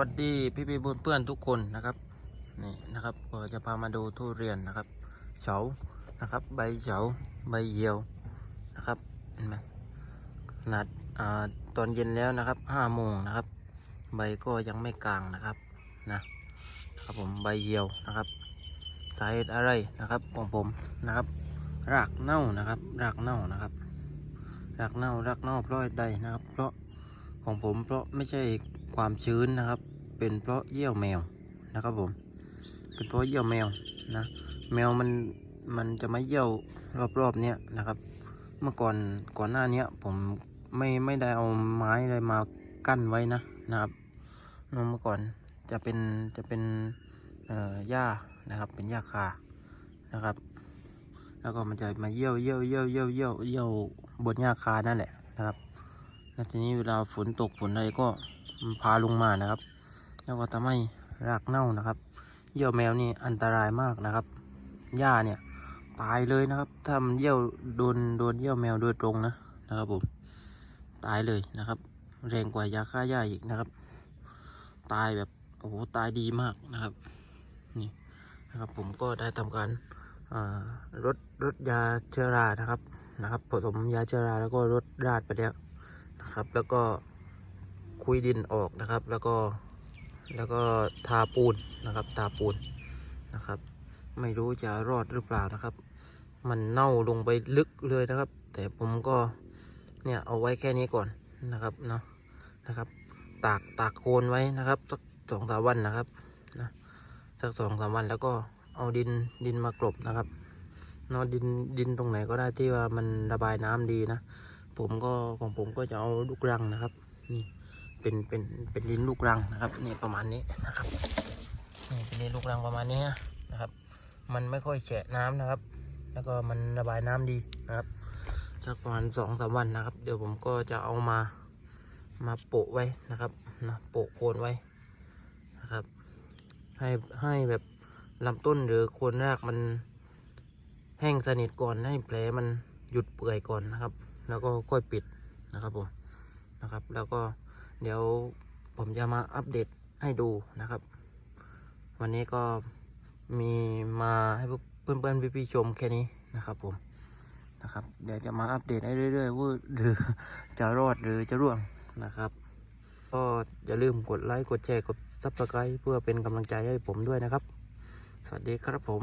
วัสดีพี่พี่เพื่อนๆทุกคนนะครับนี่นะครับก็จะพามาดูทุเรียนนะครับเฉานะครับ ใบเฉาใบเหี่ยวนะครับเห็นไหมขนาดตอนเย็นแล้วนะครับห้าโมงนะครับ ใบก็ยังไม่กลางนะครับนะครับผมใบเหี่ยวนะครับ สาเหตุอะไรนะครับของผมนะครับ รากเน่านะครับ รากเน่านะครับ รากเน่ารากเน่าเพราะใดนะครับ เพราะของผมเพราะไม่ใช่ ความชื้นนะครับ เป็นเพราะเยี่ยวแมวนะครับผม เป็นเพราะเยี่ยวแมวนะ แมวมันมันจะมาเยี่ยวรอบๆเนี้ยนะครับ เมื่อก่อนก่อนหน้าเนี้ยผมไม่ไม่ได้เอาไม้อะไรมากั้นไว้นะนะครับเมื่อก่อนจะเป็นจะเป็นเอ่อหญ้านะครับ เป็นหญ้าคานะครับ แล้วก็มันจะมาเยี่ยวเยี่ยวเยี่ยวเยี่ยวเยี่ยวเยี่ยวบนหญ้าคานั่นแหละนะครับแล้วทีนี้เวลาฝนตกฝนอะไรก็ พาลงมานะครับ แล้วก็ทำให้รากเน่านะครับเยี่ยวแมวนี่อันตรายมากนะครับหญ้าเนี่ยตายเลยนะครับถ้ามันเยี่ยวโดนโดนเยี่ยวแมวโดยตรงนะนะครับผมตายเลยนะครับ แรงกว่ายาฆ่าหญ้าอีกนะครับ ตายแบบโอ้โหตายดีมากนะครับนี่นะครับผมก็ได้ทำการรดรดยาเชื้อรานะครับนะครับผสมยาเชื้อราแล้วก็รดราดไปแล้วนะครับ แล้วก็ คุยดินออกนะครับ แล้วก็แล้วก็ทาปูนนะครับ ทาปูนนะครับ ไม่รู้จะรอดหรือเปล่านะครับ มันเน่าลงไปลึกเลยนะครับ แต่ผมก็เนี่ยเอาไว้แค่นี้ก่อนนะครับเนาะนะครับ ตากตากโคนไว้นะครับสักสองสามวันนะครับนะสักสองสามวันแล้วก็เอาดินดินมากรบนะครับเนาะดินดินตรงไหนก็ได้ที่ว่ามันระบายน้ำดีนะ ผมก็ของผมก็จะเอาลูกรังนะครับนี่ เป็นเป็นเป็นดินลูกรังนะครับนี่ประมาณนี้นะครับนี่เป็นดินลูกรังประมาณนี้นะครับ มันไม่ค่อยแฉะน้ำนะครับ แล้วก็มันระบายน้ำดีนะครับสักประมาณสองสามวันนะครับ เดี๋ยวผมก็จะเอามามาโปะไว้นะครับนะโปะโคนไว้นะครับ ให้ให้แบบลำต้นหรือโคนรากมันแห้งสนิทก่อนให้แผลมันหยุดเปื่อยก่อนนะครับ แล้วก็ค่อยปิดนะครับผมนะครับ แล้วก็ เดี๋ยวผมจะมาอัปเดตให้ดูนะครับ วันนี้ก็มีมาให้เพื่อนๆพี่ๆชมแค่นี้นะครับผมนะครับเดี๋ยวจะมาอัปเดตให้เรื่อยๆว่าหรือจะรอดหรือจะร่วงนะครับ ก็อย่าลืมกดไลค์กดแชร์กดซับสไครต์เพื่อเป็นกำลังใจให้ผมด้วยนะครับ สวัสดีครับผม